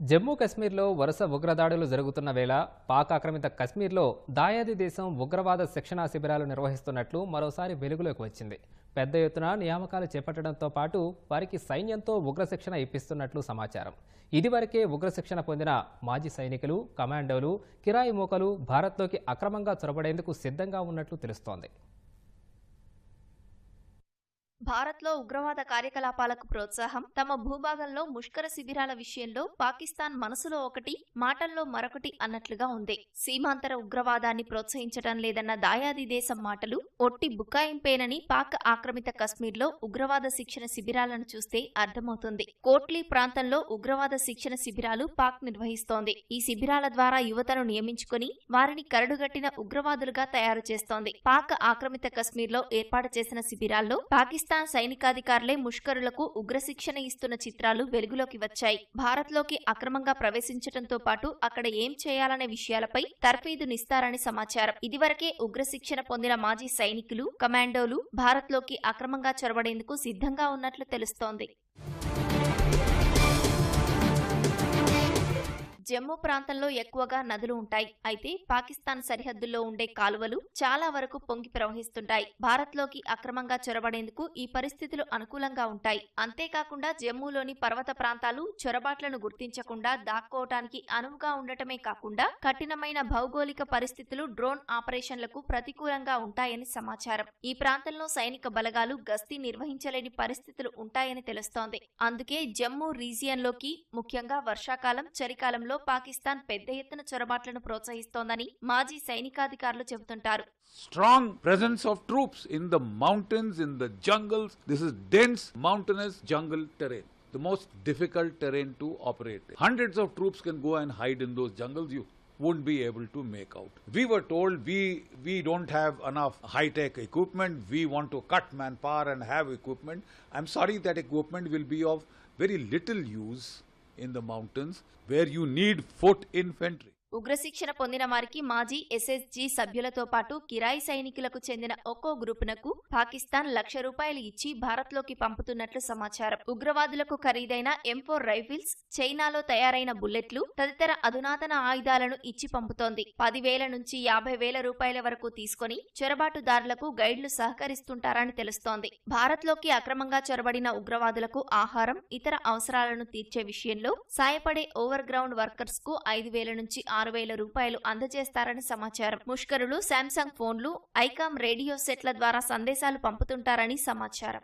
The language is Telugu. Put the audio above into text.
జమ్మూ కశ్మీర్లో వరుస ఉగ్రదాడులు జరుగుతున్న వేళ పాక్ ఆక్రమిత కశ్మీర్లో దాయాది దేశం ఉగ్రవాద శిక్షణా శిబిరాలు నిర్వహిస్తున్నట్లు మరోసారి వెలుగులోకి వచ్చింది. పెద్ద ఎత్తున నియామకాలు చేపట్టడంతో పాటు వారికి సైన్యంతో ఉగ్రశిక్షణ ఇప్పిస్తున్నట్లు సమాచారం. ఇదివరకే ఉగ్రశిక్షణ పొందిన మాజీ సైనికులు కమాండోలు కిరాయి మూకలు భారత్లోకి అక్రమంగా చొరబడేందుకు సిద్ధంగా ఉన్నట్లు తెలుస్తోంది. భారత్లో ఉగ్రవాద కార్యకలాపాలకు ప్రోత్సాహం తమ భూభాగంలో ముష్కర శిబిరాల విషయంలో పాకిస్తాన్ మనసులో ఒకటి మాటల్లో మరొకటి అన్నట్లుగా ఉంది. సీమాంతర ఉగ్రవాదాన్ని ప్రోత్సహించడం లేదన్న దాయాది దేశం మాటలు ఒట్టి బుకాయింపేనని పాక్ ఆక్రమిత కశ్మీర్లో ఉగ్రవాద శిక్షణ శిబిరాలను చూస్తే అర్థమవుతుంది. కోట్లీ ప్రాంతంలో ఉగ్రవాద శిక్షణ శిబిరాలు పాక్ నిర్వహిస్తోంది. ఈ శిబిరాల ద్వారా యువతను నియమించుకుని వారిని కరడుగట్టిన ఉగ్రవాదులుగా తయారు చేస్తోంది. పాక్ ఆక్రమిత కశ్మీర్లో ఏర్పాటు చేసిన శిబిరాల్లో పాకిస్తాన్ సైనికాధికారులే ముష్కరులకు ఉగ్రశిక్షణ ఇస్తున్న చిత్రాలు వెలుగులోకి వచ్చాయి. భారత్లోకి అక్రమంగా ప్రవేశించడంతో పాటు అక్కడ ఏం చేయాలనే విషయాలపై తర్ఫీదునిస్తారని సమాచారం. ఇదివరకే ఉగ్రశిక్షణ పొందిన మాజీ సైనికులు కమాండోలు భారత్లోకి అక్రమంగా చొరబడేందుకు సిద్ధంగా ఉన్నట్లు తెలుస్తోంది. జమ్మూ ప్రాంతంలో ఎక్కువగా నదులు ఉంటాయి. అయితే పాకిస్తాన్ సరిహద్దుల్లో ఉండే కాలువలు చాలా వరకు పొంగి ప్రవహిస్తుంటాయి. భారత్లోకి అక్రమంగా చొరబడేందుకు ఈ పరిస్థితులు అనుకూలంగా ఉంటాయి. అంతేకాకుండా జమ్మూలోని పర్వత ప్రాంతాలు చొరబాట్లను గుర్తించకుండా దాక్కోవటానికి అనువుగా ఉండటమే కాకుండా కఠినమైన భౌగోళిక పరిస్థితులు డ్రోన్ ఆపరేషన్లకు ప్రతికూలంగా ఉంటాయని సమాచారం. ఈ ప్రాంతంలో సైనిక బలగాలు గస్తీ నిర్వహించలేని పరిస్థితులు ఉంటాయని తెలుస్తోంది. అందుకే జమ్మూ రీజియన్లోకి ముఖ్యంగా వర్షాకాలం చలికాలంలో పాకిస్తాన్ పెద్ద ఎత్తున చొరబాట్లను ప్రోత్సహిస్తోందని మాజీ సైనికాధికారులు చెబుతుంటారు strong presence of troops in the mountains, in the jungles. This is dense mountainous jungle terrain. The most difficult terrain to operate. in. Hundreds of troops can go and hide in those jungles. You won't be able to make out. We were told we we don't have enough high tech equipment. We want to cut manpower and have equipment. I'm sorry that equipment will be of very little use in the mountains where you need foot infantry. ఉగ్రశిక్షణ పొందిన వారికి మాజీ ఎస్ఎస్జీ సభ్యులతో పాటు కిరాయి సైనికులకు చెందిన ఒక్కో గ్రూపునకు పాకిస్తాన్ లక్ష రూపాయలు ఇచ్చి భారత్లోకి పంపుతున్నట్లు సమాచారం. ఉగ్రవాదులకు ఖరీదైన ఎంఫోర్ రైఫిల్స్ చైనాలో తయారైన బుల్లెట్లు తదితర అధునాతన ఆయుధాలను ఇచ్చి పంపుతోంది. పదివేల నుంచి యాభై వేల రూపాయల వరకు తీసుకొని చొరబాటుదారులకు గైడ్లు సహకరిస్తుంటారని తెలుస్తోంది. భారత్లోకి అక్రమంగా చొరబడిన ఉగ్రవాదులకు ఆహారం ఇతర అవసరాలను తీర్చే విషయంలో సాయపడే ఓవర్ గ్రౌండ్ వర్కర్స్కు ఐదు వేల నుంచి ఆరు వేల రూపాయలు అందజేస్తారని సమాచారం. ముష్కరులు శాంసంగ్ ఫోన్లు ఐకామ్ రేడియో సెట్ల ద్వారా సందేశాలు పంపుతుంటారని సమాచారం.